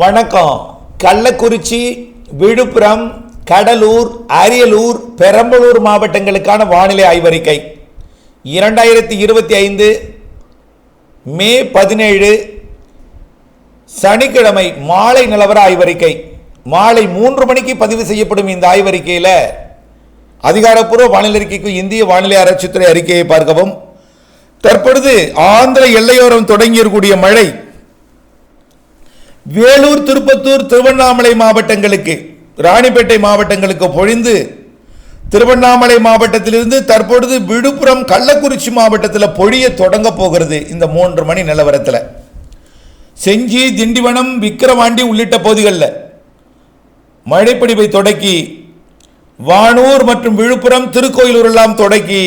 வணக்கம். கள்ளக்குறிச்சி விழுப்புரம் கடலூர் அரியலூர் பெரம்பலூர் மாவட்டங்களுக்கான வானிலை ஆய்வறிக்கை. இரண்டாயிரத்தி இருபத்தி ஐந்து மே பதினேழு சனிக்கிழமை மாலை நிலவர ஆய்வறிக்கை. மாலை மூன்று மணிக்கு பதிவு செய்யப்படும் இந்த ஆய்வறிக்கையில் அதிகாரப்பூர்வ வானிலை அறிக்கைக்கு இந்திய வானிலை ஆராய்ச்சித்துறை அறிக்கையை பார்க்கவும். தற்பொழுது ஆந்திர எல்லையோரம் தொடங்கியிருக்கக்கூடிய மழை வேலூர் திருப்பத்தூர் திருவண்ணாமலை மாவட்டங்களுக்கு ராணிப்பேட்டை மாவட்டங்களுக்கு பொழிந்து திருவண்ணாமலை மாவட்டத்திலிருந்து தற்பொழுது விழுப்புரம் கள்ளக்குறிச்சி மாவட்டத்தில் பொழிய தொடங்க போகிறது இந்த மூன்று மணி நிலவரத்தில். செஞ்சி திண்டிவனம் விக்கிரவாண்டி உள்ளிட்ட பகுதிகளில் மழைப்பிடிவை தொடக்கி வானூர் மற்றும் விழுப்புரம் திருக்கோயிலூர் எல்லாம் தொடக்கி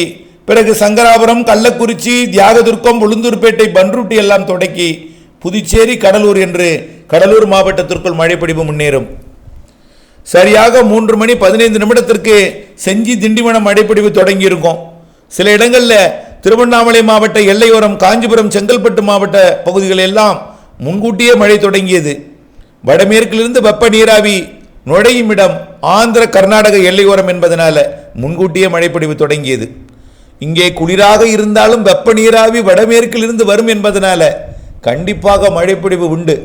பிறகு சங்கராபுரம் கள்ளக்குறிச்சி தியாகதுர்க்கம் உளுந்தூர்பேட்டை பன்ருட்டி எல்லாம் தொடக்கி புதுச்சேரி கடலூர் என்று கடலூர் மாவட்டத்திற்குள் மழைப்பிடிவு முன்னேறும். சரியாக மூன்று மணி பதினைந்து நிமிடத்திற்கு செஞ்சி திண்டிவனம் மழைப்பிடிவு தொடங்கியிருக்கும். சில இடங்களில் திருவண்ணாமலை மாவட்ட எல்லையோரம் காஞ்சிபுரம் செங்கல்பட்டு மாவட்ட பகுதிகள் எல்லாம் முன்கூட்டியே மழை தொடங்கியது. வடமேற்கிலிருந்து வெப்ப நீராவி நுழையும் இடம் ஆந்திர கர்நாடக எல்லையோரம் என்பதனால முன்கூட்டியே மழைப்பொழிவு தொடங்கியது. இங்கே குளிராக இருந்தாலும் வெப்ப நீராவி வடமேற்கிலிருந்து வரும் என்பதனால கண்டிப்பாக மழைப்பிடிவு உண்டு.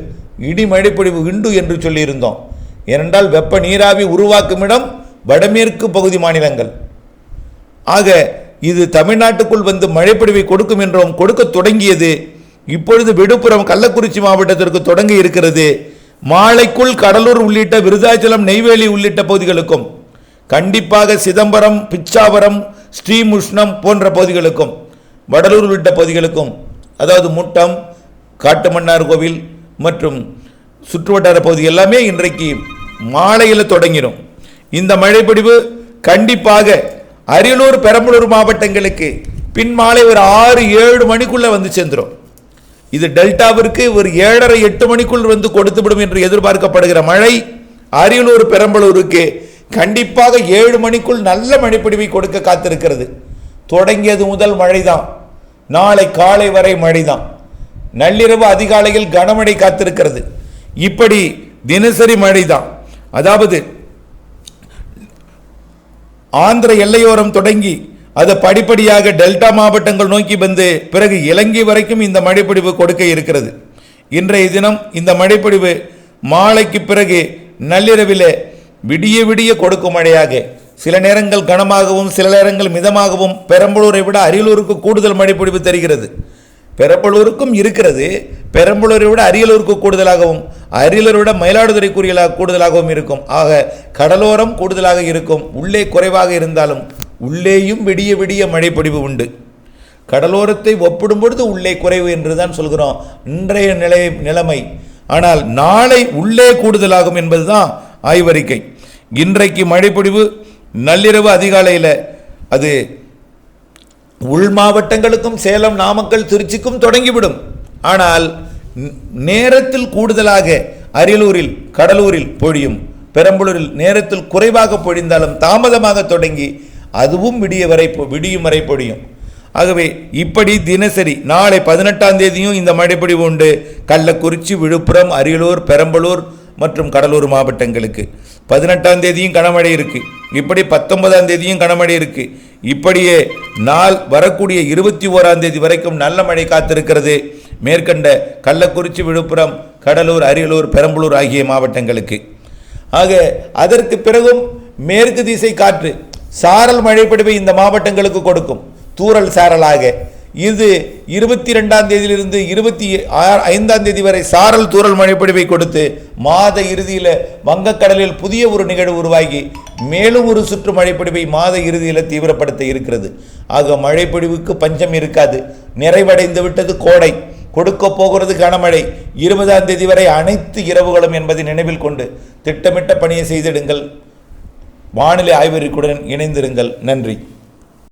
இடி மழைப்பிடிவு உண்டு என்று சொல்லியிருந்தோம். ஏனென்றால் வெப்ப நீராவி உருவாக்கும் இடம் வடமேற்கு பகுதி மாநிலங்கள். ஆக இது தமிழ்நாட்டுக்குள் வந்து மழைப்பிடிவை கொடுக்கும் என்றும் கொடுக்க தொடங்கியது. இப்பொழுது விழுப்புரம் கள்ளக்குறிச்சி மாவட்டத்திற்கு தொடங்கி இருக்கிறது. மாலைக்குள் கடலூர் உள்ளிட்ட விருதாச்சலம் நெய்வேலி உள்ளிட்ட பகுதிகளுக்கும் கண்டிப்பாக சிதம்பரம் பிச்சாவரம் ஸ்ரீமுஷ்ணம் போன்ற பகுதிகளுக்கும் வடலூர் உள்ளிட்ட பகுதிகளுக்கும் அதாவது முட்டம் காட்டுமன்னார் கோவில் மற்றும் சுற்றுவட்டார பகுதி எல்லாமே இன்றைக்கு மாலையில் தொடங்கிடும் இந்த மழைப்பிடிவு கண்டிப்பாக அரியலூர் பெரம்பலூர் மாவட்டங்களுக்கு பின் மாலை ஒரு ஆறு ஏழு மணிக்குள்ளே வந்து சேர்ந்துடும் இது டெல்டாவிற்கு ஒரு ஏழரை எட்டு மணிக்குள் வந்து கொடுத்துவிடும் என்று எதிர்பார்க்கப்படுகிற மழை அரியலூர் பெரம்பலூருக்கு கண்டிப்பாக ஏழு மணிக்குள் நல்ல மழைப்பிடிவை கொடுக்க காத்திருக்கிறது. தொடங்கியது முதல் மழைதான். நாளை காலை வரை மழைதான். நள்ளிரவு அதிகாலையில் கனமழை காத்திருக்கிறது. இப்படி தினசரி மழைதான். அதாவது ஆந்திர எல்லையோரம் தொடங்கி அது படிப்படியாக டெல்டா மாவட்டங்கள் நோக்கி வந்து பிறகு இலங்கை வரைக்கும் இந்த மழைப்பொழிவு கொடுக்க இருக்கிறது. இன்றைய தினம் இந்த மழைப்பொழிவு மாலைக்கு பிறகு நள்ளிரவிலே விடிய விடிய கொடுக்கும் மழையாக சில நேரங்கள் கனமாகவும் சில நேரங்கள் மிதமாகவும் பெரம்பலூரை விட அரியலூருக்கு கூடுதல் மழைப்பொழிவு தருகிறது. பெரம்பலூருக்கும் இருக்கிறது. பெரம்பலூரை விட அரியலூருக்கு கூடுதலாகவும் அரியலூரை விட மயிலாடுதுறை கூறியலாக கூடுதலாகவும் இருக்கும். ஆக கடலோரம் கூடுதலாக இருக்கும். உள்ளே குறைவாக இருந்தாலும் உள்ளேயும் விடிய விடிய மழைப்பொடிவு உண்டு. கடலோரத்தை ஒப்பிடும் பொழுது உள்ளே குறைவு என்று தான் சொல்கிறோம். இன்றைய நிலை நிலைமை. ஆனால் நாளை உள்ளே கூடுதலாகும் என்பதுதான் ஆய்வறிக்கை. இன்றைக்கு மழைப்பொடிவு நள்ளிரவு அதிகாலையில் அது உள் மாவட்டங்களுக்கும் சேலம் நாமக்கல் திருச்சிக்கும் தொடங்கிவிடும். ஆனால் நேரத்தில் கூடுதலாக அரியலூரில் கடலூரில் பொழியும். பெரம்பலூரில் நேரத்தில் குறைவாக பொழிந்தாலும் தாமதமாக தொடங்கி அதுவும் விடிய வரை விடியும் வரை பொழியும். ஆகவே இப்படி தினசரி நாளை பதினெட்டாம் தேதியும் இந்த மழைப்பொழிவு உண்டு. கள்ளக்குறிச்சி விழுப்புரம் அரியலூர் பெரம்பலூர் மற்றும் கடலூர் மாவட்டங்களுக்கு. பதினெட்டாம் தேதியும் கனமழை இருக்கு. இப்படி பத்தொன்பதாம் தேதியும் கனமழை இருக்குது இப்படியே நாள் வரக்கூடிய இருபத்தி ஓராம் தேதி வரைக்கும் நல்ல மழை காத்திருக்கிறது. மேற்கண்ட கள்ளக்குறிச்சி விழுப்புரம் கடலூர் அரியலூர் பெரம்பலூர் ஆகிய மாவட்டங்களுக்கு. ஆக அதற்கு பிறகும் மேற்கு திசை காற்று சாரல் மழைப்பொழிவை இந்த மாவட்டங்களுக்கு கொடுக்கும். தூறல் சாரலாக. இது இருபத்தி ரெண்டாம் தேதியிலிருந்து இருபத்தி ஐந்தாம் தேதி வரை சாரல் தூரல் மழைப்பொழிவை கொடுத்து மாத இறுதியில் வங்கக்கடலில் புதிய ஒரு நிகழ்வு உருவாகி மேலும் ஒரு சுற்று மழைப்பொழிவை மாத இறுதியில் தீவிரப்படுத்த இருக்கிறது. ஆக மழைப்பொழிவுக்கு பஞ்சம் இருக்காது. நிறைவடைந்து விட்டது கோடை. கொடுக்க போகிறது கனமழை. இருபதாம் தேதி வரை அனைத்து இரவுகளும் என்பதை நினைவில் கொண்டு திட்டமிட்ட பணியை செய்திடுங்கள். வானிலை ஆய்வறிக்குடன் இணைந்திருங்கள். நன்றி.